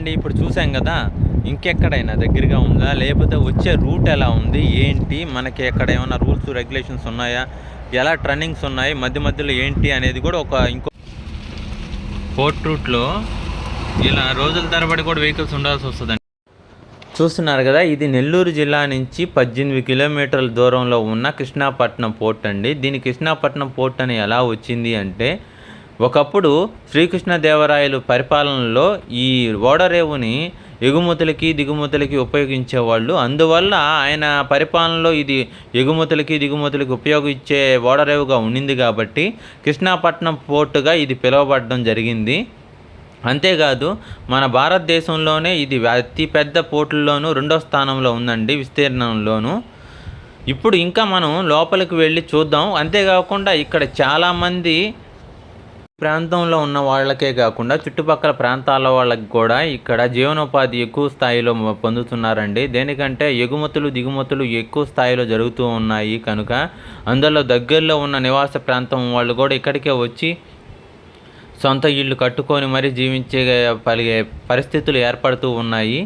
అండి ఇప్పుడు చూసాం కదా ఇంకెక్కడైనా దగ్గరగా ఉందా? లేకపోతే వచ్చే రూట్ ఎలా ఉంది? ఏంటి? మనకి ఎక్కడ ఏమైనా రూల్స్ రెగ్యులేషన్స్ ఉన్నాయా? ఎలా ట్రన్నింగ్స్ ఉన్నాయి? మధ్య మధ్యలో ఏంటి అనేది కూడా ఒక ఇంకో పోర్ట్ రూట్లో ఇలా రోజుల తరబడి కూడా వెహికల్స్ ఉండాల్సి వస్తుందండి. చూస్తున్నారు కదా ఇది నెల్లూరు జిల్లా నుంచి పద్దెనిమిది కిలోమీటర్ల దూరంలో ఉన్న కృష్ణాపట్నం పోర్ట్ అండి. దీని కృష్ణాపట్నం పోర్ట్ అని ఎలా వచ్చింది అంటే ఒకప్పుడు శ్రీకృష్ణదేవరాయలు పరిపాలనలో ఈ ఓడరేవుని ఎగుమతులకి దిగుమతులకి ఉపయోగించేవాళ్ళు. అందువల్ల ఆయన పరిపాలనలో ఇది ఎగుమతులకి దిగుమతులకి ఉపయోగించే ఓడరేవుగా ఉండింది కాబట్టి కృష్ణాపట్నం పోర్టుగా ఇది పిలువబడడం జరిగింది. అంతేకాదు మన భారతదేశంలోనే ఇది అతి పెద్ద పోర్టుల్లోనూ రెండో స్థానంలో ఉందండి విస్తీర్ణంలోనూ. ఇప్పుడు ఇంకా మనం లోపలికి వెళ్ళి చూద్దాం. అంతేకాకుండా ఇక్కడ చాలామంది ప్రాంతంలో ఉన్న వాళ్ళకే కాకుండా చుట్టుపక్కల ప్రాంతాల వాళ్ళకి కూడా ఇక్కడ జీవనోపాధి ఎక్కువ స్థాయిలో పొందుతున్నారండి. దేనికంటే ఎగుమతులు దిగుమతులు ఎక్కువ స్థాయిలో జరుగుతూ ఉన్నాయి కనుక అందులో దగ్గరలో ఉన్న నివాస ప్రాంతం వాళ్ళు కూడా ఇక్కడికే వచ్చి సొంత ఇళ్ళు కట్టుకొని మరీ జీవించే పలిగే పరిస్థితులు ఏర్పడుతూ ఉన్నాయి.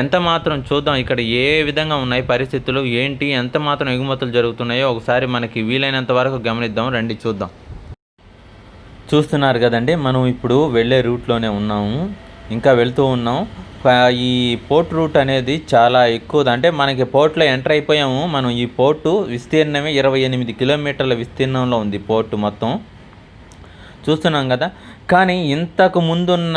ఎంత మాత్రం చూద్దాం ఇక్కడ ఏ విధంగా ఉన్నాయి పరిస్థితులు ఏంటి ఎంత మాత్రం ఎగుమతులు జరుగుతున్నాయో ఒకసారి మనకి వీలైనంత వరకు గమనిద్దాం. రండి చూద్దాం. చూస్తున్నారు కదండి. మనం ఇప్పుడు వెళ్ళే రూట్లోనే ఉన్నాము. ఇంకా వెళ్తూ ఉన్నాం. ఈ పోర్ట్ రూట్ అనేది చాలా ఎక్కువ అంటే మనకి పోర్ట్లో ఎంటర్ అయిపోయాము. మనం ఈ పోర్టు విస్తీర్ణమే ఇరవై ఎనిమిది కిలోమీటర్ల విస్తీర్ణంలో ఉంది పోర్టు మొత్తం. చూస్తున్నాం కదా. కానీ ఇంతకు ముందున్న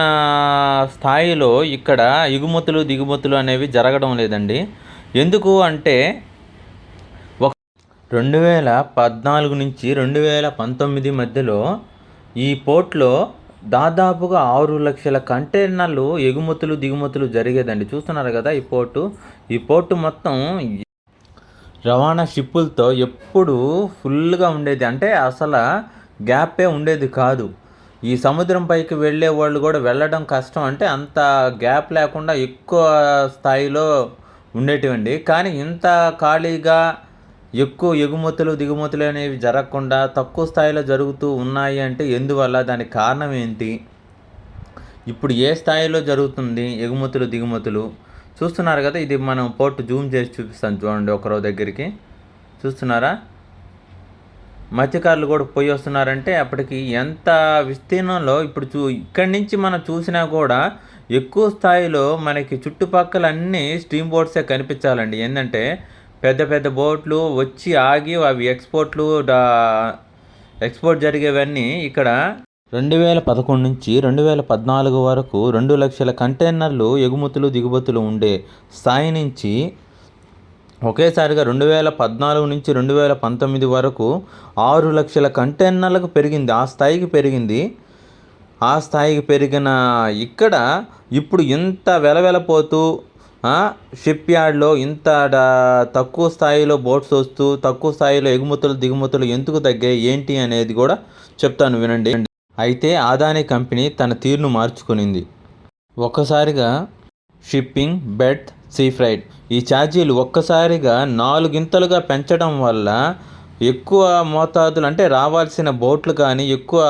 స్థాయిలో ఇక్కడ ఎగుమతులు దిగుమతులు అనేవి జరగడం లేదండి. ఎందుకు అంటే ఒక రెండు వేల పద్నాలుగు నుంచి రెండు వేల పంతొమ్మిది మధ్యలో ఈ పోర్ట్లో దాదాపుగా ఆరు లక్షల కంటైనర్లు ఎగుమతులు దిగుమతులు జరిగేదండి. చూస్తున్నారు కదా ఈ పోర్టు. ఈ పోర్టు మొత్తం రవాణా షిప్పులతో ఎప్పుడు ఫుల్గా ఉండేది. అంటే అసలు గ్యాపే ఉండేది కాదు. ఈ సముద్రం పైకి వెళ్ళే వాళ్ళు కూడా వెళ్ళడం కష్టం. అంటే అంత గ్యాప్ లేకుండా ఎక్కువ స్థాయిలో ఉండేటివండి. కానీ ఇంత ఖాళీగా ఎక్కువ ఎగుమతులు దిగుమతులు అనేవి జరగకుండా తక్కువ స్థాయిలో జరుగుతూ ఉన్నాయి అంటే ఎందువల్ల? దానికి కారణం ఏంటి? ఇప్పుడు ఏ స్థాయిలో జరుగుతుంది ఎగుమతులు దిగుమతులు? చూస్తున్నారు కదా ఇది మనం పోర్టు జూమ్ చేసి చూపిస్తాను చూడండి ఒకరో దగ్గరికి. చూస్తున్నారా? మత్స్యకారులు కూడా పోయి వస్తున్నారంటే అప్పటికి ఎంత విస్తీర్ణంలో ఇప్పుడు చూ ఇక్కడి నుంచి మనం చూసినా కూడా ఎక్కువ స్థాయిలో మనకి చుట్టుపక్కల అన్ని స్టీమ్ బోట్సే కనిపించాలండి. ఏంటంటే పెద్ద పెద్ద బోట్లు వచ్చి ఆగి అవి ఎక్స్పోర్ట్లు ఎక్స్పోర్ట్ జరిగేవన్నీ ఇక్కడ రెండు వేల పదకొండు నుంచి రెండు వేల పద్నాలుగు వరకు రెండు లక్షల కంటైనర్లు ఎగుమతులు దిగుమతులు ఉండే స్థాయి నుంచి ఒకేసారిగా రెండు వేల పద్నాలుగు నుంచి రెండు వేల పంతొమ్మిది వరకు ఆరు లక్షల కంటైనర్లకు పెరిగింది. ఆ స్థాయికి పెరిగింది. ఆ స్థాయికి పెరిగిన ఇక్కడ ఇప్పుడు ఇంత వెలవెలపోతూ షిప్ యార్డ్లో ఇంత తక్కువ స్థాయిలో బోట్స్ వస్తూ తక్కువ స్థాయిలో ఎగుమతులు దిగుమతులు ఎందుకు తగ్గాయి ఏంటి అనేది కూడా చెప్తాను వినండి. అయితే ఆదాని కంపెనీ తన తీరును మార్చుకునింది. ఒక్కసారిగా షిప్పింగ్ బెడ్ సీ ఫ్రైడ్ ఈ ఛార్జీలు ఒక్కసారిగా నాలుగింతలుగా పెంచడం వల్ల ఎక్కువ మోతాదులు అంటే రావాల్సిన బోట్లు కానీ ఎక్కువ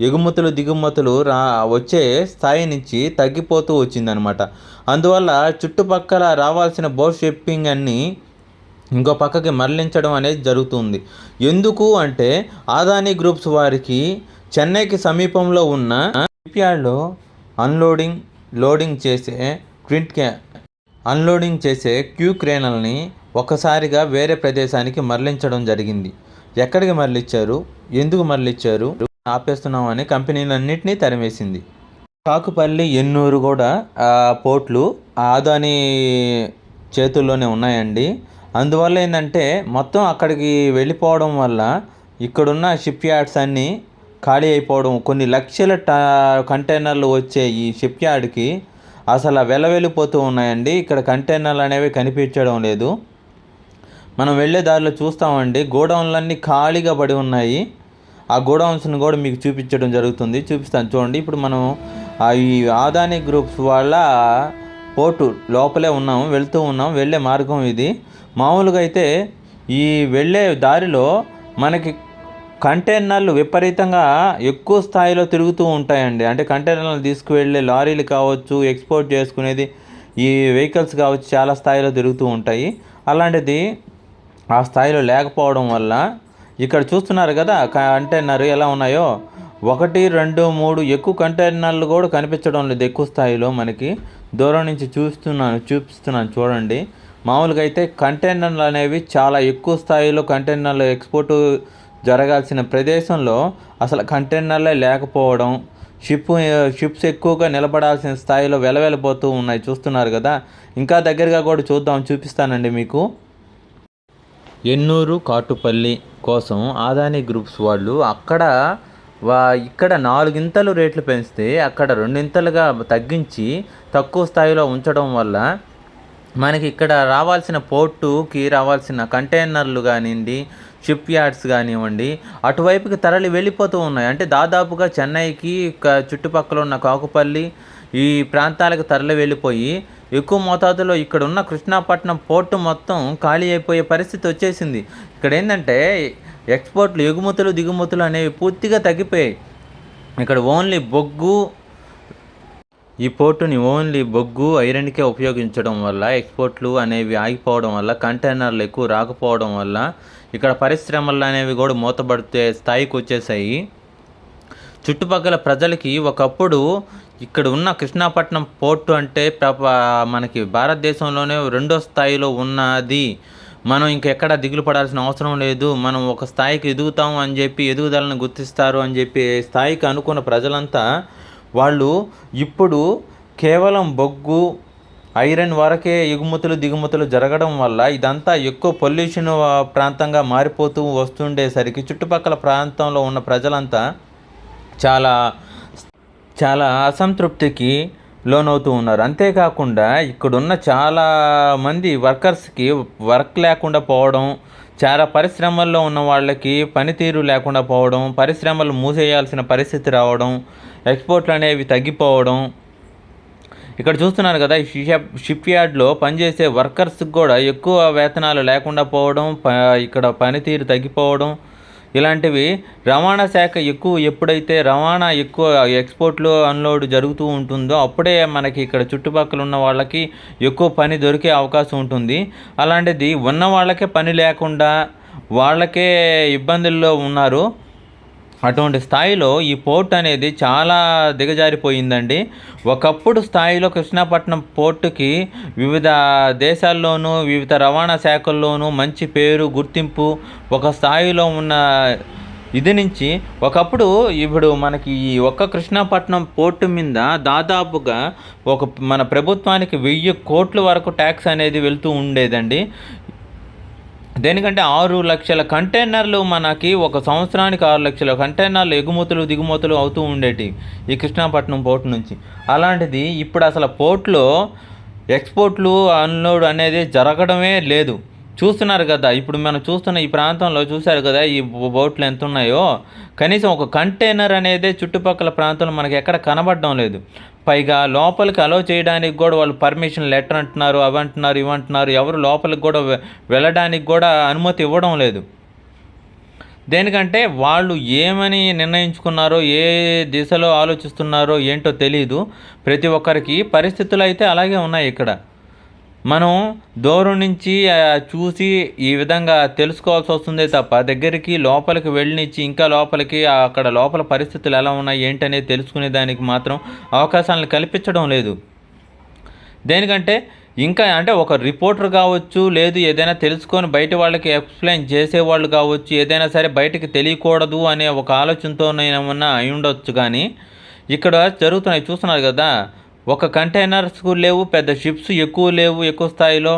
ఎగుమతులు దిగుమతులు రా వచ్చే స్థాయి నుంచి తగ్గిపోతూ వచ్చిందనమాట అందువల్ల చుట్టుపక్కల రావాల్సిన బోట్ షిప్పింగ్ అన్నీ ఇంకో పక్కకి మరలించడం అనేది జరుగుతుంది. ఎందుకు అంటే ఆదాని గ్రూప్స్ వారికి చెన్నైకి సమీపంలో ఉన్న షిప్యార్డ్లో అన్లోడింగ్ లోడింగ్ చేసే క్వింట్ క్యా అన్లోడింగ్ చేసే క్యూ క్రేనల్ని ఒక్కసారిగా వేరే ప్రదేశానికి మరలించడం జరిగింది. ఎక్కడికి మరలిచ్చారు? ఎందుకు మరలిచ్చారు? ఆపేస్తున్నామని కంపెనీలన్నింటినీ తరిమేసింది. కాకుపల్లి ఎన్నూరు కూడా ఆ పోర్ట్లు ఆదాని చేతుల్లోనే ఉన్నాయండి. అందువల్ల ఏంటంటే మొత్తం అక్కడికి వెళ్ళిపోవడం వల్ల ఇక్కడున్న షిప్ యార్డ్స్ అన్నీ ఖాళీ అయిపోవడం కొన్ని లక్షల టా కంటైనర్లు వచ్చే ఈ షిప్ యార్డ్కి అసలు వెలవెళ్ళిపోతూ ఉన్నాయండి. ఇక్కడ కంటైనర్లు అనేవి కనిపించడం లేదు. మనం వెళ్ళే దారిలో చూస్తామండి. గోడౌన్లన్నీ ఖాళీగా పడి ఉన్నాయి. ఆ గోడౌన్స్ని కూడా మీకు చూపించడం జరుగుతుంది. చూపిస్తాను. చూడండి ఇప్పుడు మనం ఆ ఈ ఆదాని గ్రూప్స్ వాళ్ళ పోర్టు లోపలే ఉన్నాము వెళ్తూ ఉన్నాం వెళ్ళే మార్గం ఇది. మామూలుగా అయితే ఈ వెళ్ళే దారిలో మనకి కంటైనర్లు విపరీతంగా ఎక్కువ స్థాయిలో తిరుగుతూ ఉంటాయండి. అంటే కంటైనర్లు తీసుకువెళ్ళే లారీలు కావచ్చు ఎక్స్పోర్ట్ చేసుకునేది ఈ వెహికల్స్ కావచ్చు చాలా స్థాయిలో తిరుగుతూ ఉంటాయి. అలాంటిది ఆ స్థాయిలో లేకపోవడం వల్ల ఇక్కడ చూస్తున్నారు కదా కంటైనర్ ఎలా ఉన్నాయో. ఒకటి రెండు మూడు ఎక్కువ కంటైనర్లు కూడా కనిపించడం లేదు ఎక్కువ స్థాయిలో మనకి. దూరం నుంచి చూస్తున్నాను చూపిస్తున్నాను చూడండి. మామూలుగా అయితే కంటైనర్లు అనేవి చాలా ఎక్కువ స్థాయిలో కంటైనర్లు ఎక్స్పోర్ట్ జరగాల్సిన ప్రదేశంలో అసలు కంటైనర్లే లేకపోవడం షిప్ షిప్స్ ఎక్కువగా నిలబడాల్సిన స్థాయిలో వెలవెలబోతూ ఉన్నాయి. చూస్తున్నారు కదా? ఇంకా దగ్గరగా కూడా చూద్దాం చూపిస్తానండి మీకు. ఎన్నూరు కాటుపల్లి కోసం ఆదాని గ్రూప్స్ వాళ్ళు అక్కడ వా ఇక్కడ నాలుగింతలు రేట్లు పెంచితే అక్కడ రెండింతలుగా తగ్గించి తక్కువ స్థాయిలో ఉంచడం వల్ల మనకి ఇక్కడ రావాల్సిన పోర్టుకి రావాల్సిన కంటైనర్లు కానివ్వండి షిప్ యార్డ్స్ కానివ్వండి అటువైపుకి తరలి వెళ్ళిపోతూ ఉన్నాయి. అంటే దాదాపుగా చెన్నైకి చుట్టుపక్కల ఉన్న కాకుపల్లి ఈ ప్రాంతాలకు తరలి వెళ్ళిపోయి ఎక్కువ మోతాదులో ఇక్కడ ఉన్న కృష్ణాపట్నం పోర్టు మొత్తం ఖాళీ అయిపోయే పరిస్థితి వచ్చేసింది. ఇక్కడ ఏంటంటే ఎక్స్పోర్ట్లు ఎగుమతులు దిగుమతులు అనేవి పూర్తిగా తగ్గిపోయాయి. ఇక్కడ ఓన్లీ బొగ్గు ఈ పోర్టుని ఓన్లీ బొగ్గు ఐరన్కే ఉపయోగించడం వల్ల ఎక్స్పోర్ట్లు అనేవి ఆగిపోవడం వల్ల కంటైనర్లు ఎక్కువ రాకపోవడం వల్ల ఇక్కడ పరిశ్రమలు అనేవి కూడా మూతపడితే స్థాయికి వచ్చేసాయి. చుట్టుపక్కల ప్రజలకి ఒకప్పుడు ఇక్కడ ఉన్న కృష్ణాపట్నం పోర్టు అంటే ప్రప మనకి భారతదేశంలోనే రెండో స్థాయిలో ఉన్నది. మనం ఇంకెక్కడ దిగులు పడాల్సిన అవసరం లేదు. మనం ఒక స్థాయికి ఎదుగుతాం అని చెప్పి ఎదుగుదలను గుర్తిస్తారు అని చెప్పి స్థాయికి అనుకున్న ప్రజలంతా వాళ్ళు ఇప్పుడు కేవలం బొగ్గు ఐరన్ వరకే ఎగుమతులు దిగుమతులు జరగడం వల్ల ఇదంతా ఎక్కువ పొల్యూషన్ ప్రాంతంగా మారిపోతూ వస్తుండేసరికి చుట్టుపక్కల ప్రాంతంలో ఉన్న ప్రజలంతా చాలా చాలా అసంతృప్తికి లోనవుతూ ఉన్నారు. అంతేకాకుండా ఇక్కడున్న చాలా మంది వర్కర్స్కి వర్క్ లేకుండా పోవడం చాలా పరిశ్రమల్లో ఉన్న వాళ్ళకి పనితీరు లేకుండా పోవడం పరిశ్రమలు మూసేయాల్సిన పరిస్థితి రావడం ఎక్స్పోర్ట్లు అనేవి తగ్గిపోవడం. ఇక్కడ చూస్తున్నారు కదా షిప్ యార్డ్లో పనిచేసే వర్కర్స్కి కూడా ఎక్కువ వేతనాలు లేకుండా పోవడం ప ఇక్కడ పనితీరు తగ్గిపోవడం ఇలాంటివి రవాణా శాఖ ఎక్కువ ఎప్పుడైతే రవాణా ఎక్కువ ఎక్స్పోర్ట్లు అన్లోడ్ జరుగుతూ ఉంటుందో అప్పుడే మనకి ఇక్కడ చుట్టుపక్కల ఉన్న వాళ్ళకి ఎక్కువ పని దొరికే అవకాశం ఉంటుంది. అలాంటిది ఉన్న వాళ్ళకే పని లేకుండా వాళ్ళకే ఇబ్బందుల్లో ఉన్నారు. అటువంటి స్థాయిలో ఈ పోర్ట్ అనేది చాలా దిగజారిపోయిందండి. ఒకప్పుడు స్థాయిలో కృష్ణాపట్నం పోర్టుకి వివిధ దేశాల్లోనూ వివిధ రవాణా శాఖల్లోనూ మంచి పేరు గుర్తింపు ఒక స్థాయిలో ఉన్న ఇది నుంచి ఒకప్పుడు ఇప్పుడు మనకి ఈ ఒక్క కృష్ణాపట్నం పోర్టు మీద దాదాపుగా ఒక మన ప్రభుత్వానికి వెయ్యి కోట్ల వరకు ట్యాక్స్ అనేది వెళ్తూ ఉండేదండి. దేనికంటే ఆరు లక్షల కంటైనర్లు మనకి ఒక సంవత్సరానికి ఆరు లక్షల కంటైనర్లు ఎగుమతులు దిగుమతులు అవుతూ ఉండేటి ఈ కృష్ణాపట్నం పోర్ట్ నుంచి. అలాంటిది ఇప్పుడు అసలు పోర్ట్లో ఎక్స్పోర్ట్లు అన్లోడ్ అనేది జరగడమే లేదు. చూస్తున్నారు కదా. ఇప్పుడు మనం చూస్తున్న ఈ ప్రాంతంలో చూశారు కదా ఈ బోట్లు ఎంత ఉన్నాయో కనీసం ఒక కంటైనర్ అనేది చుట్టుపక్కల ప్రాంతంలో మనకి ఎక్కడ కనబడడం లేదు. పైగా లోపలికి అలో చేయడానికి కూడా వాళ్ళు పర్మిషన్ లెటర్ అంటున్నారు అవి అంటున్నారు ఇవి అంటున్నారు. ఎవరు లోపలికి కూడా వెళ్ళడానికి కూడా అనుమతి ఇవ్వడం లేదు. దేనికంటే వాళ్ళు ఏమని నిర్ణయించుకున్నారో ఏ దిశలో ఆలోచిస్తున్నారో ఏంటో తెలియదు ప్రతి ఒక్కరికి పరిస్థితులు అయితే అలాగే ఉన్నాయి ఇక్కడ. మనం దూరం నుంచి చూసి ఈ విధంగా తెలుసుకోవాల్సి వస్తుంది తప్ప దగ్గరికి లోపలికి వెళ్ళనిచ్చి ఇంకా లోపలికి అక్కడ లోపల పరిస్థితులు ఎలా ఉన్నాయి ఏంటనేది తెలుసుకునే దానికి మాత్రం అవకాశాలను కల్పించడం లేదు. దేనికంటే ఇంకా అంటే ఒక రిపోర్టర్ కావచ్చు లేదు ఏదైనా తెలుసుకొని బయట వాళ్ళకి ఎక్స్ప్లెయిన్ చేసేవాళ్ళు కావచ్చు ఏదైనా సరే బయటకి తెలియకూడదు అనే ఒక ఆలోచనతో ఏమన్నా అయి ఉండొచ్చు కానీ ఇక్కడ జరుగుతున్నాయి చూస్తున్నారు కదా ఒక కంటైనర్స్ లేవు పెద్ద షిప్స్ ఎక్కువ లేవు ఎక్కువ స్థాయిలో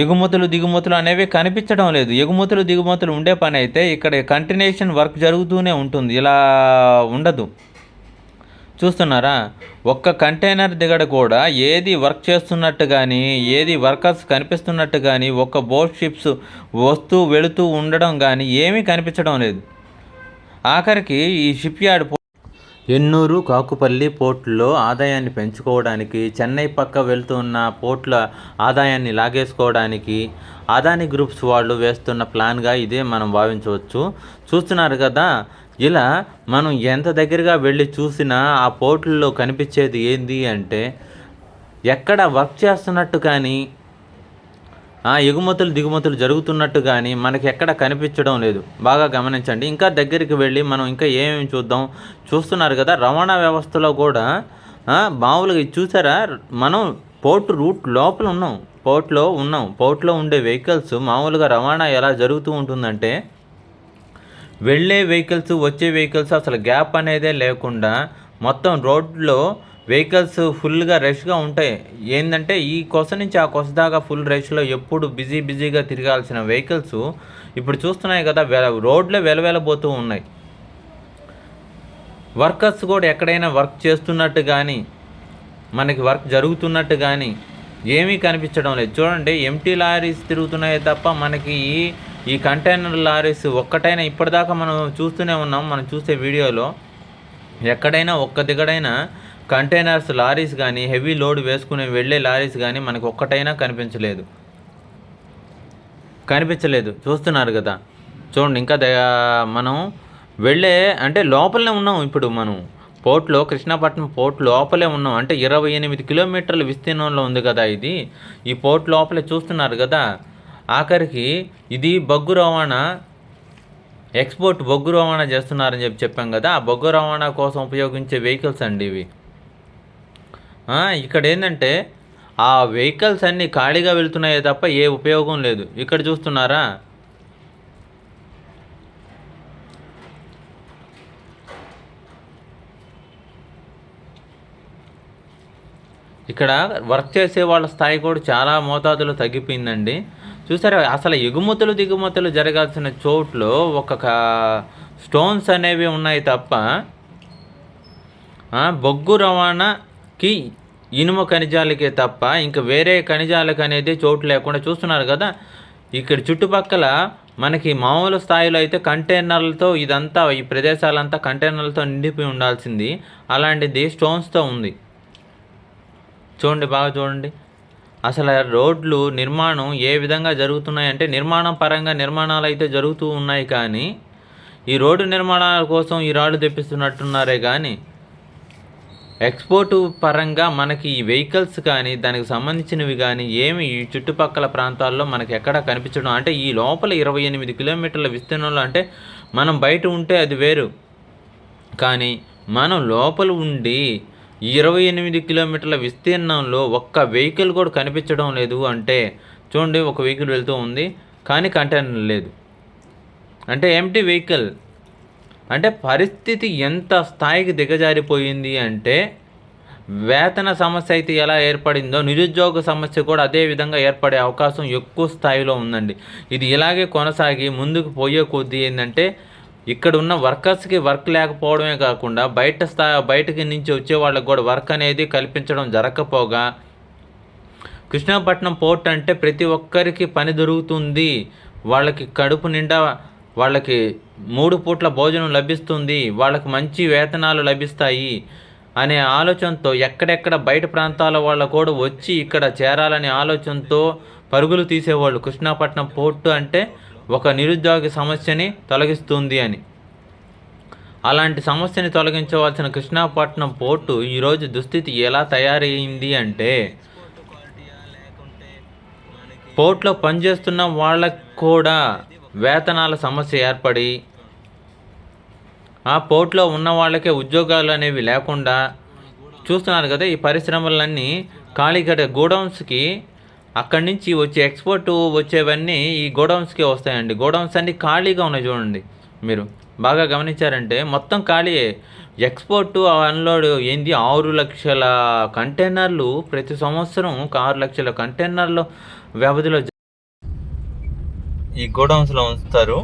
ఎగుమతులు దిగుమతులు అనేవి కనిపించడం లేదు. ఎగుమతులు దిగుమతులు ఉండే పని అయితే ఇక్కడ కంటిన్యూషన్ వర్క్ జరుగుతూనే ఉంటుంది. ఇలా ఉండదు. చూస్తున్నారా? ఒక్క కంటైనర్ దిగడ కూడా ఏది వర్క్ చేస్తున్నట్టు కానీ ఏది వర్కర్స్ కనిపిస్తున్నట్టు కానీ ఒక్క బోట్ షిప్స్ వస్తూ వెళుతూ ఉండడం కానీ ఏమీ కనిపించడం లేదు. ఆఖరికి ఈ షిప్ యార్డ్ ఎన్నూరు కాకుపల్లి పోర్టులో ఆదాయాన్ని పెంచుకోవడానికి చెన్నై పక్క వెళ్తున్న పోర్టుల ఆదాయాన్ని లాగేసుకోవడానికి అదాని గ్రూప్స్ వాళ్ళు వేస్తున్న ప్లాన్గా ఇదే మనం భావించవచ్చు. చూస్తున్నారు కదా ఇలా మనం ఎంత దగ్గరగా వెళ్ళి చూసినా ఆ పోర్టుల్లో కనిపించేది ఏంది అంటే ఎక్కడ వర్క్ చేస్తున్నట్టు కానీ ఎగుమతులు దిగుమతులు జరుగుతున్నట్టు కానీ మనకి ఎక్కడ కనిపించడం లేదు. బాగా గమనించండి. ఇంకా దగ్గరికి వెళ్ళి మనం ఇంకా ఏమేమి చూద్దాం? చూస్తున్నారు కదా రవాణా వ్యవస్థలో కూడా మామూలుగా ఇది చూసారా? మనం పోర్ట్ రూట్ లోపల ఉన్నాం. పోర్ట్లో ఉన్నాం. పోర్ట్లో ఉండే వెహికల్స్ మామూలుగా రవాణా ఎలా జరుగుతూ ఉంటుందంటే వెళ్ళే వెహికల్స్ వచ్చే వెహికల్స్ అసలు గ్యాప్ అనేదే లేకుండా మొత్తం రోడ్లో వెహికల్స్ ఫుల్గా రష్గా ఉంటాయి. ఏంటంటే ఈ కొస నుంచి ఆ కొస దాకా ఫుల్ రష్లో ఎప్పుడు బిజీ బిజీగా తిరగాల్సిన వెహికల్స్ ఇప్పుడు చూస్తున్నాయి కదా వె రోడ్లే వెలవెలబోతూ ఉన్నాయి. వర్కర్స్ కూడా ఎక్కడైనా వర్క్ చేస్తున్నట్టు కానీ మనకి వర్క్ జరుగుతున్నట్టు కానీ ఏమీ కనిపించడం లేదు. చూడండి ఎంటీ లారీస్ తిరుగుతున్నాయి తప్ప మనకి ఈ ఈ కంటైనర్ లారీస్ ఒక్కటైనా ఇప్పటిదాకా మనం చూస్తూనే ఉన్నాం. మనం చూసే వీడియోలో ఎక్కడైనా ఒక్క దిగడైనా కంటైనర్స్ లారీస్ కానీ హెవీ లోడ్ వేసుకుని వెళ్ళే లారీస్ కానీ మనకు ఒక్కటైనా కనిపించలేదు. కనిపించలేదు. చూస్తున్నారు కదా. చూడండి ఇంకా ద- మనం వెళ్ళే అంటే లోపలనే ఉన్నాం ఇప్పుడు మనం. పోర్ట్లో కృష్ణాపట్నం పోర్ట్ లోపలే ఉన్నాం. అంటే ఇరవై ఎనిమిది కిలోమీటర్ల విస్తీర్ణంలో ఉంది కదా ఇది. ఈ పోర్ట్ లోపలే చూస్తున్నారు కదా. ఆఖరికి ఇది బొగ్గు రవాణా ఎక్స్పోర్ట్ బొగ్గు రవాణా చేస్తున్నారని చెప్పి చెప్పాం కదా. ఆ బొగ్గు రవాణా కోసం ఉపయోగించే వెహికల్స్ అండి ఇవి. ఇక్కడ ఏంటంటే ఆ వెహికల్స్ అన్నీ ఖాళీగా వెళ్తున్నాయే తప్ప ఏ ఉపయోగం లేదు. ఇక్కడ చూస్తున్నారా? ఇక్కడ వర్క్ చేసే వాళ్ళ స్థాయి కూడా చాలా మోతాదులో తగ్గిపోయిందండి. చూసారా అసలు ఎగుమతులు దిగుమతులు జరగాల్సిన చోట్లో ఒక స్టోన్స్ అనేవి ఉన్నాయి తప్ప బొగ్గు రవాణా కి ఇనుము ఖనిజాలకే తప్ప ఇంకా వేరే ఖనిజాలకు అనేది చోటు లేకుండా చూస్తున్నారు కదా. ఇక్కడ చుట్టుపక్కల మనకి మామూలు స్థాయిలో అయితే కంటైనర్లతో ఇదంతా ఈ ప్రదేశాలంతా కంటైనర్లతో నిండిపోయి ఉండాల్సింది. అలాంటిది స్టోన్స్తో ఉంది. చూడండి బాగా చూడండి. అసలు రోడ్లు నిర్మాణం ఏ విధంగా జరుగుతున్నాయంటే నిర్మాణం పరంగా నిర్మాణాలు అయితే జరుగుతూ ఉన్నాయి కానీ ఈ రోడ్డు నిర్మాణాల కోసం ఈ రాళ్ళు తెప్పిస్తున్నట్టున్నారే కానీ ఎక్స్పోర్ట్ పరంగా మనకి ఈ వెహికల్స్ కానీ దానికి సంబంధించినవి కానీ ఏమి ఈ చుట్టుపక్కల ప్రాంతాల్లో మనకి ఎక్కడ కనిపించడం అంటే ఈ లోపల ఇరవై ఎనిమిది కిలోమీటర్ల విస్తీర్ణంలో అంటే మనం బయట ఉంటే అది వేరు. కానీ మనం లోపల ఉండి ఇరవై ఎనిమిది కిలోమీటర్ల విస్తీర్ణంలో ఒక్క వెహికల్ కూడా కనిపించడం లేదు అంటే చూడండి ఒక వెహికల్ వెళ్తూ ఉంది కానీ కంటైనర్ లేదు. అంటే ఎంటీ వెహికల్ అంటే పరిస్థితి ఎంత స్థాయికి దిగజారిపోయింది అంటే వేతన సమస్య అయితే ఎలా ఏర్పడిందో నిరుద్యోగ సమస్య కూడా అదే విధంగా ఏర్పడే అవకాశం ఎక్కువ స్థాయిలో ఉందండి. ఇది ఇలాగే కొనసాగి ముందుకు పోయే కొద్దీ ఏంటంటే ఇక్కడ ఉన్న వర్కర్స్కి వర్క్ లేకపోవడమే కాకుండా బయట స్థా బయటకి నుంచి వచ్చే వాళ్ళకి కూడా వర్క్ అనేది కల్పించడం జరగకపోగా కృష్ణాపట్నం పోర్ట్ అంటే ప్రతి ఒక్కరికి పని దొరుకుతుంది. వాళ్ళకి కడుపు నిండా వాళ్ళకి మూడు పూట్ల భోజనం లభిస్తుంది వాళ్ళకి మంచి వేతనాలు లభిస్తాయి అనే ఆలోచనతో ఎక్కడెక్కడ బయట ప్రాంతాల వాళ్ళ కూడా వచ్చి ఇక్కడ చేరాలనే ఆలోచనతో పరుగులు తీసేవాళ్ళు. కృష్ణాపట్నం పోర్టు అంటే ఒక నిరుద్యోగ సమస్యని తొలగిస్తుంది అని. అలాంటి సమస్యని తొలగించవలసిన కృష్ణాపట్నం పోర్టు ఈరోజు దుస్థితి ఎలా తయారైంది అంటే పోర్ట్లో పనిచేస్తున్న వాళ్ళకు కూడా వేతనాల సమస్య ఏర్పడి ఆ పోర్ట్లో ఉన్న వాళ్ళకే ఉద్యోగాలు అనేవి లేకుండా చూస్తున్నారు కదా ఈ పరిశ్రమలన్నీ ఖాళీగడ గోడౌన్స్కి అక్కడి నుంచి వచ్చే ఎక్స్పోర్ట్ వచ్చేవన్నీ ఈ గోడౌన్స్కి వస్తాయండి. గోడౌన్స్ అన్నీ ఖాళీగా ఉన్నాయి చూడండి మీరు. బాగా గమనించారంటే మొత్తం ఖాళీయే ఎక్స్పోర్ట్ అన్లోడ్ ఏంది? ఆరు లక్షల కంటైనర్లు ప్రతి సంవత్సరం ఒక ఆరు లక్షల కంటైనర్లు వ్యవధిలో ఈ గోడౌన్స్లో ఉంచుతారు.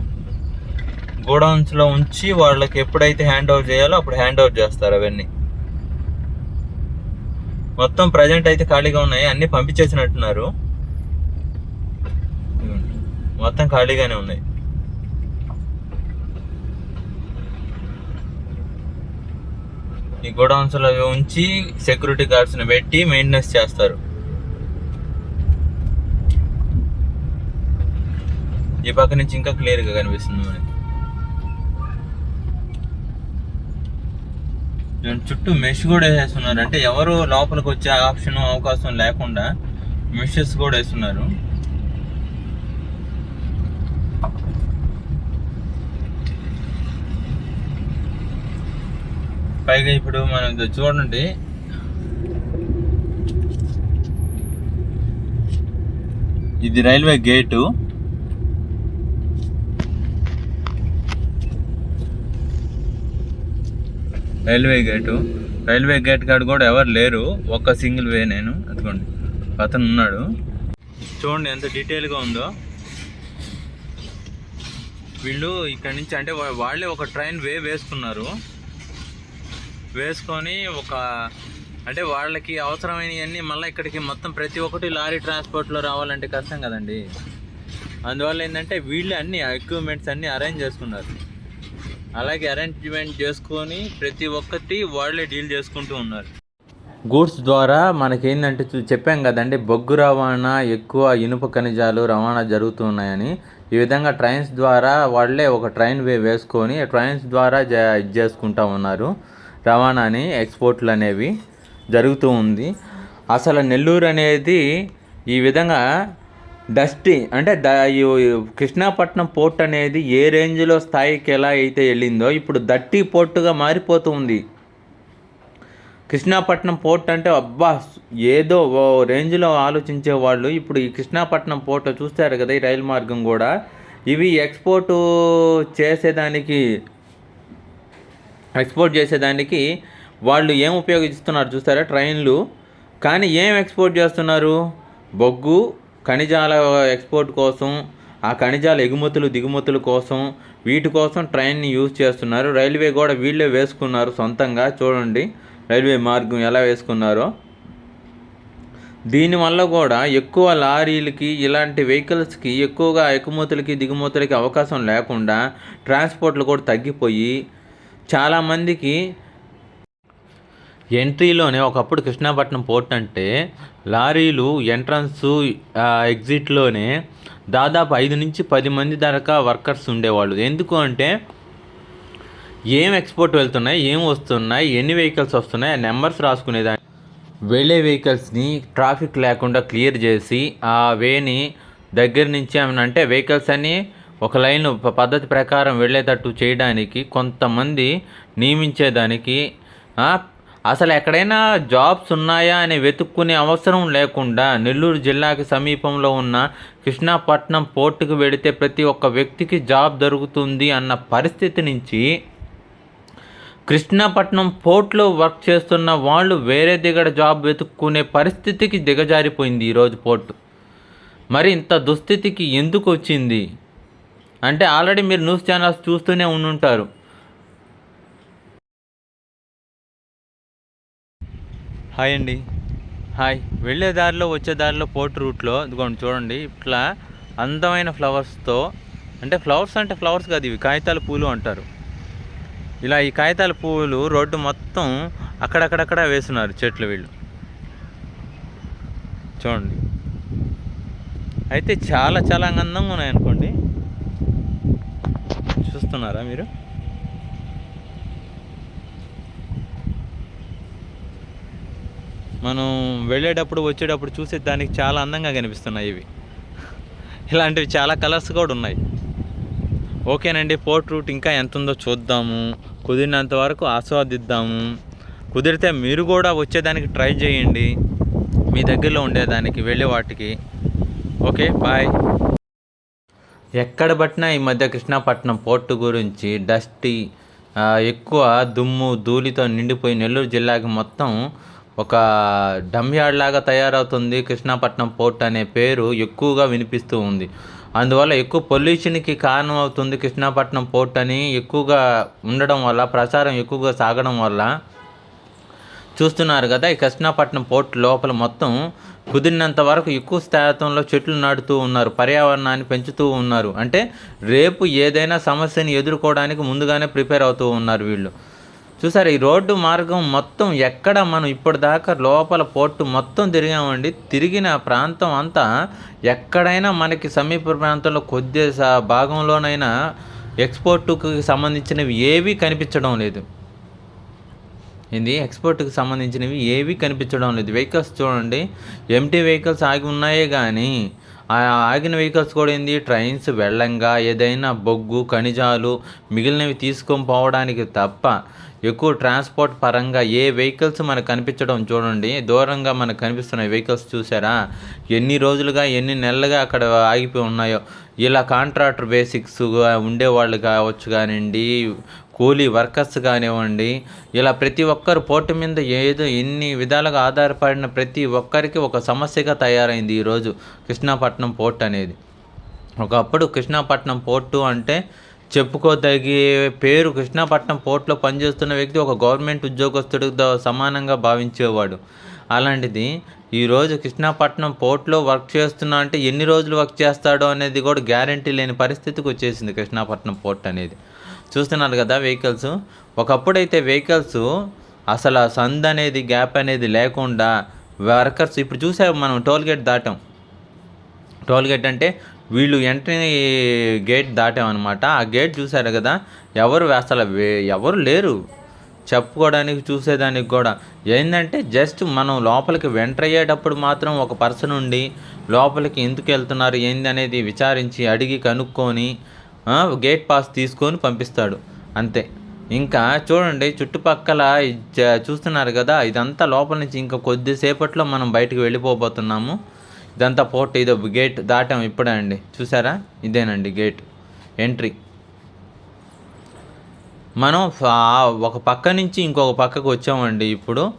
గోడౌన్స్లో ఉంచి వాళ్ళకి ఎప్పుడైతే హ్యాండ్ ఓవర్ చేయాలో అప్పుడు హ్యాండ్ ఓవర్ చేస్తారు అవన్నీ. మొత్తం ప్రజెంట్ అయితే ఖాళీగా ఉన్నాయి. అన్ని పంపించేసినట్టున్నారు. మొత్తం ఖాళీగానే ఉన్నాయి. ఈ గోడౌన్స్లో ఉంచి సెక్యూరిటీ గార్డ్స్ని పెట్టి మెయింటెనెన్స్ చేస్తారు. ఈ పక్క నుంచి ఇంకా క్లియర్గా కనిపిస్తుంది మనకి. చుట్టూ మెష్ కూడా వేసేస్తున్నారు అంటే ఎవరు లోపలికి వచ్చే ఆప్షన్ అవకాశం లేకుండా మెషెస్ కూడా వేస్తున్నారు. పైగా ఇప్పుడు మనం ఇది చూడండి. ఇది railway gate. Railway gate. Railway gate కాడ కూడా ఎవరు లేరు. ఒక్క సింగిల్ వే నేను. అదిగోండి. అతను ఉన్నాడు. చూడండి ఎంత డీటెయిల్గా ఉందో. వీళ్ళు ఇక్కడ నుంచి అంటే వాళ్ళే ఒక ట్రైన్ వే వేసుకున్నారు. వేసుకొని ఒక అంటే వాళ్ళకి అవసరమైనవన్నీ మళ్ళీ ఇక్కడికి మొత్తం ప్రతి ఒక్కటి లారీ ట్రాన్స్పోర్ట్లో రావాలంటే కష్టం కదండి. అందువల్ల ఏంటంటే వీళ్ళు అన్ని ఎక్విప్మెంట్స్ అన్నీ అరేంజ్ చేసుకున్నారు. అలాగే అరేంజ్మెంట్ చేసుకొని ప్రతి ఒక్కటి వాళ్ళే డీల్ చేసుకుంటూ ఉన్నారు. గూడ్స్ ద్వారా మనకి ఏంటంటే చూ- చెప్పాం కదండి బొగ్గు రవాణా ఎక్కువ ఇనుప ఖనిజాలు రవాణా జరుగుతూ ఉన్నాయని ఈ విధంగా ట్రైన్స్ ద్వారా వాళ్ళే ఒక ట్రైన్ వే వేసుకొని ట్రైన్స్ ద్వారా జ ఇది చేసుకుంటా ఉన్నారు. రవాణాని ఎక్స్పోర్ట్లు అనేవి జరుగుతూ ఉంది. అసలు నెల్లూరు అనేది ఈ విధంగా డస్టీ అంటే ద కృష్ణాపట్నం పోర్ట్ అనేది ఏ రేంజ్లో స్థాయికి ఎలా అయితే వెళ్ళిందో ఇప్పుడు దట్టి పోర్టుగా మారిపోతూ ఉంది కృష్ణాపట్నం పోర్ట్ అంటే అబ్బా ఏదో ఓ రేంజ్లో ఆలోచించే వాళ్ళు ఇప్పుడు ఈ కృష్ణాపట్నం పోర్ట్ చూస్తారు కదా ఈ రైలు మార్గం కూడా. ఇవి ఎక్స్పోర్ట్ చేసేదానికి ఎక్స్పోర్ట్ చేసేదానికి వాళ్ళు ఏం ఉపయోగిస్తున్నారు చూస్తారా ట్రైన్లు. కానీ ఏం ఎక్స్పోర్ట్ చేస్తున్నారు? బొగ్గు ఖనిజాల ఎక్స్పోర్ట్ కోసం ఆ ఖనిజాల ఎగుమతులు దిగుమతుల కోసం వీటి కోసం ట్రైన్ని యూజ్ చేస్తున్నారు. రైల్వే కూడా వీళ్ళే వేసుకున్నారు సొంతంగా. చూడండి రైల్వే మార్గం ఎలా వేసుకున్నారో. దీనివల్ల కూడా ఎక్కువ లారీలకి ఇలాంటి వెహికల్స్కి ఎక్కువగా ఎగుమతులకి దిగుమతులకి అవకాశం లేకుండా ట్రాన్స్పోర్ట్లు కూడా తగ్గిపోయి చాలామందికి ఎంట్రీలోనే ఒకప్పుడు కృష్ణాపట్నం పోర్ట్ అంటే లారీలు ఎంట్రన్స్ ఎగ్జిట్లోనే దాదాపు ఐదు నుంచి పది మంది దాకా వర్కర్స్ ఉండేవాళ్ళు. ఎందుకు అంటే ఏం ఎక్స్పోర్ట్ వెళ్తున్నాయి ఏం వస్తున్నాయి ఎన్ని వెహికల్స్ వస్తున్నాయి ఆ నెంబర్స్ రాసుకునేదాన్ని. వెళ్ళే వెహికల్స్ని ట్రాఫిక్ లేకుండా క్లియర్ చేసి ఆ వేని దగ్గర నుంచి ఏమనంటే అంటే వెహికల్స్ అని ఒక లైన్ పద్ధతి ప్రకారం వెళ్ళేటట్టు చేయడానికి కొంతమంది నియమించేదానికి అసలు ఎక్కడైనా జాబ్స్ ఉన్నాయా అని వెతుక్కునే అవసరం లేకుండా నెల్లూరు జిల్లాకి సమీపంలో ఉన్న కృష్ణాపట్నం పోర్టుకు వెడితే ప్రతి ఒక్క వ్యక్తికి జాబ్ దొరుకుతుంది అన్న పరిస్థితి నుంచి కృష్ణాపట్నం పోర్ట్లో వర్క్ చేస్తున్న వాళ్ళు వేరే దిగడ జాబ్ వెతుక్కునే పరిస్థితికి దిగజారిపోయింది ఈరోజు పోర్టు. మరి ఇంత దుస్థితికి ఎందుకు వచ్చింది? అంటే ఆల్రెడీ మీరు న్యూస్ ఛానల్స్ చూస్తూనే ఉండుంటారు. హాయ్ అండి. హాయ్. వెళ్ళే దారిలో వచ్చే దారిలో పోర్ట్ రూట్లో ఇదిగోండి చూడండి ఇట్లా అందమైన ఫ్లవర్స్తో అంటే ఫ్లవర్స్ అంటే ఫ్లవర్స్ కాదు ఇవి కాగితాల పూలు అంటారు. ఇలా ఈ కాగితాల పూలు రోడ్డు మొత్తం అక్కడక్కడక్కడ వేస్తున్నారు చెట్లు వీళ్ళు. చూడండి. అయితే చాలా చాలా అందంగా ఉన్నాయి అనుకోండి చూస్తున్నారా మీరు? మనం వెళ్ళేటప్పుడు వచ్చేటప్పుడు చూసే దానికి చాలా అందంగా కనిపిస్తున్నాయి ఇవి. ఇలాంటివి చాలా కలర్స్ కూడా ఉన్నాయి. ఓకేనండి పోర్ట్ రూట్ ఇంకా ఎంత ఉందో చూద్దాము. కుదిరినంత వరకు ఆస్వాదిద్దాము. కుదిరితే మీరు కూడా వచ్చేదానికి ట్రై చేయండి. మీ దగ్గరలో ఉండేదానికి వెళ్ళే వాటికి. Okay bye. ఎక్కడ పట్టినా ఈ మధ్య కృష్ణాపట్నం పోర్టు గురించి డస్టీ ఎక్కువ దుమ్ము ధూళితో నిండిపోయి నెల్లూరు జిల్లాకి మొత్తం ఒక డంయార్డ్ లాగా తయారవుతుంది కృష్ణాపట్నం పోర్ట్ అనే పేరు ఎక్కువగా వినిపిస్తూ ఉంది. అందువల్ల ఎక్కువ పొల్యూషన్కి కారణం అవుతుంది కృష్ణాపట్నం పోర్ట్ అని ఎక్కువగా ఉండడం వల్ల ప్రచారం ఎక్కువగా సాగడం వల్ల చూస్తున్నారు కదా. ఈ కృష్ణాపట్నం పోర్ట్ లోపల మొత్తం కుదిరినంత వరకు ఎక్కువ శాతంలో చెట్లు నాటుతూ ఉన్నారు పర్యావరణాన్ని పెంచుతూ ఉన్నారు. అంటే రేపు ఏదైనా సమస్యని ఎదుర్కోవడానికి ముందుగానే ప్రిపేర్ అవుతూ ఉన్నారు వీళ్ళు. చూసారు ఈ రోడ్డు మార్గం మొత్తం ఎక్కడ మనం ఇప్పటిదాకా లోపల పోర్టు మొత్తం తిరిగామండి. తిరిగిన ప్రాంతం అంతా ఎక్కడైనా మనకి సమీప ప్రాంతంలో కొద్ది భాగంలోనైనా ఎక్స్పోర్టుకు సంబంధించినవి ఏవి కనిపించడం లేదు. ఇది ఎక్స్పోర్ట్కి సంబంధించినవి ఏవి కనిపించడం లేదు. వెహికల్స్ చూడండి ఎంటీ వెహికల్స్ ఆగి ఉన్నాయే కానీ ఆ ఆగిన వెహికల్స్ కూడా ఏంది? ట్రైన్స్ వెళ్ళంగా ఏదైనా బొగ్గు ఖనిజాలు మిగిలినవి తీసుకొని పోవడానికి తప్ప ఎక్కువ ట్రాన్స్పోర్ట్ పరంగా ఏ వెహికల్స్ మనకు కనిపించడం చూడండి. దూరంగా మనకు కనిపిస్తున్న వెహికల్స్ చూసారా? ఎన్ని రోజులుగా ఎన్ని నెలలుగా అక్కడ ఆగిపోయి ఉన్నాయో. ఇలా కాంట్రాక్టర్ బేసిక్స్గా ఉండేవాళ్ళు కావచ్చు కానివ్వండి కూలీ వర్కర్స్ కానివ్వండి ఇలా ప్రతి ఒక్కరు పోర్టు మీద ఏదో ఎన్ని విధాలుగా ఆధారపడిన ప్రతి ఒక్కరికి ఒక సమస్యగా తయారైంది ఈరోజు కృష్ణాపట్నం పోర్ట్ అనేది. ఒకప్పుడు కృష్ణాపట్నం పోర్టు అంటే చెప్పుకోదగే పేరు కృష్ణాపట్నం పోర్ట్లో పనిచేస్తున్న వ్యక్తి ఒక గవర్నమెంట్ ఉద్యోగస్తుడితో సమానంగా భావించేవాడు. అలాంటిది ఈరోజు కృష్ణాపట్నం పోర్ట్లో వర్క్ చేస్తున్నా అంటే ఎన్ని రోజులు వర్క్ చేస్తాడో అనేది కూడా గ్యారంటీ లేని పరిస్థితికి వచ్చేసింది కృష్ణాపట్నం పోర్ట్ అనేది. చూస్తున్నారు కదా వెహికల్స్. ఒకప్పుడైతే వెహికల్స్ అసలు ఆ సంద్ అనేది గ్యాప్ అనేది లేకుండా వర్కర్స్ ఇప్పుడు చూసాము మనం టోల్గేట్ దాటం. దాటాం అంటే వీళ్ళు ఎంట్రీ గేట్ దాటామన్నమాట. ఆ గేట్ చూశారు కదా ఎవరు అసలు ఎవరు లేరు. చెప్పుకోవడానికి చూసేదానికి కూడా. ఏంటంటే జస్ట్ మనం లోపలికి వెంటర్ అయ్యేటప్పుడు మాత్రం ఒక పర్సన్ ఉండి లోపలికి ఎందుకు వెళ్తున్నారు ఏంది అనేది విచారించి అడిగి కనుక్కొని గేట్ పాస్ తీసుకొని పంపిస్తాడు. అంతే. ఇంకా చూడండి చుట్టుపక్కల చూస్తున్నారు కదా ఇదంతా లోపల నుంచి ఇంకా కొద్దిసేపట్లో మనం బయటికి వెళ్ళిపోబోతున్నాము. ఇదంతా పోర్ట్ ఇదో గేట్ దాటాం ఇప్పుడే అండి. చూసారా? ఇదేనండి గేట్ ఎంట్రీ. మనం ఒక పక్క నుంచి ఇంకొక పక్కకు వచ్చామండి ఇప్పుడు.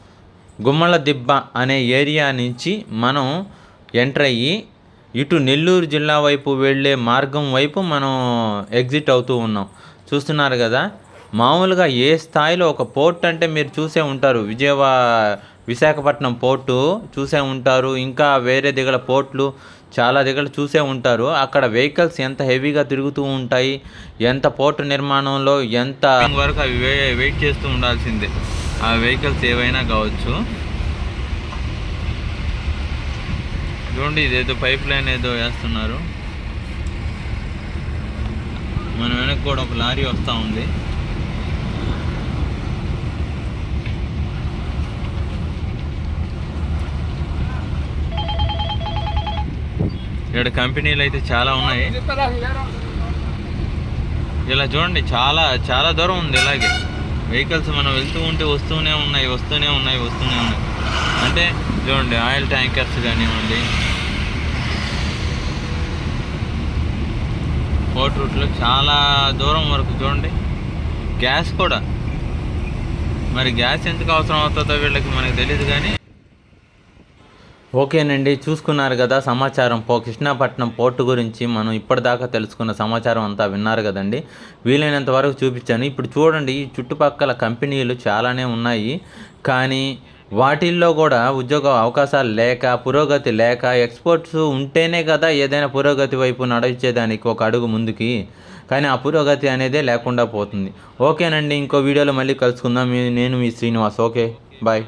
గుమ్మల దిబ్బ అనే ఏరియా నుంచి మనం ఎంటర్ అయ్యి ఇటు నెల్లూరు జిల్లా వైపు వెళ్ళే మార్గం వైపు మనం ఎగ్జిట్ అవుతూ ఉన్నాం. చూస్తున్నారు కదా? మామూలుగా ఏ స్థాయిలో ఒక పోర్ట్ అంటే మీరు చూసే ఉంటారు. విజయవాడ విశాఖపట్నం పోర్టు చూసే ఉంటారు. ఇంకా వేరే దిగల పోర్ట్లు చాలా దగ్గర చూసే ఉంటారు. అక్కడ వెహికల్స్ ఎంత హెవీగా తిరుగుతూ ఉంటాయి. ఎంత పోర్టు నిర్మాణంలో ఎంత వరకు అవి వెయిట్ చేస్తూ ఉండాల్సిందే. ఆ వెహికల్స్ ఏవైనా కావచ్చు. చూడండి ఇదేదో పైప్ లైన్ ఏదో వేస్తున్నారు. మన వెనక్కి కూడా ఒక లారీ వస్తూ ఉంది. ఇక్కడ కంపెనీలు అయితే చాలా ఉన్నాయి. ఇలా చూడండి చాలా చాలా దూరం ఉంది ఇలాగే. వెహికల్స్ మనం వెళ్తూ ఉంటే వస్తూనే ఉన్నాయి వస్తూనే ఉన్నాయి వస్తూనే ఉన్నాయి. అంటే చూడండి ఆయిల్ ట్యాంకర్స్ కానివ్వండి. పోర్ట్ రూట్లో చాలా దూరం వరకు చూడండి. గ్యాస్ కూడా. మరి గ్యాస్ ఎందుకు అవసరం అవుతుందో వీళ్ళకి మనకు తెలియదు కానీ ఓకేనండి చూసుకున్నారు కదా సమాచారం. పో కృష్ణాపట్నం పోర్టు గురించి మనం ఇప్పటిదాకా తెలుసుకున్న సమాచారం అంతా విన్నారు కదండి. వీలైనంత వరకు చూపించాను. ఇప్పుడు చూడండి ఈ చుట్టుపక్కల కంపెనీలు చాలానే ఉన్నాయి. కానీ వాటిల్లో కూడా ఉద్యోగ అవకాశాలు లేక పురోగతి లేక ఎక్స్పోర్ట్స్ ఉంటేనే కదా ఏదైనా పురోగతి వైపు నడిచేదానికి ఒక అడుగు ముందుకి. కానీ ఆ పురోగతి అనేదే లేకుండా పోతుంది. ఓకేనండి ఇంకో వీడియోలో మళ్ళీ కలుసుకుందాం. మీ- నేను మీ శ్రీనివాస్. Okay bye.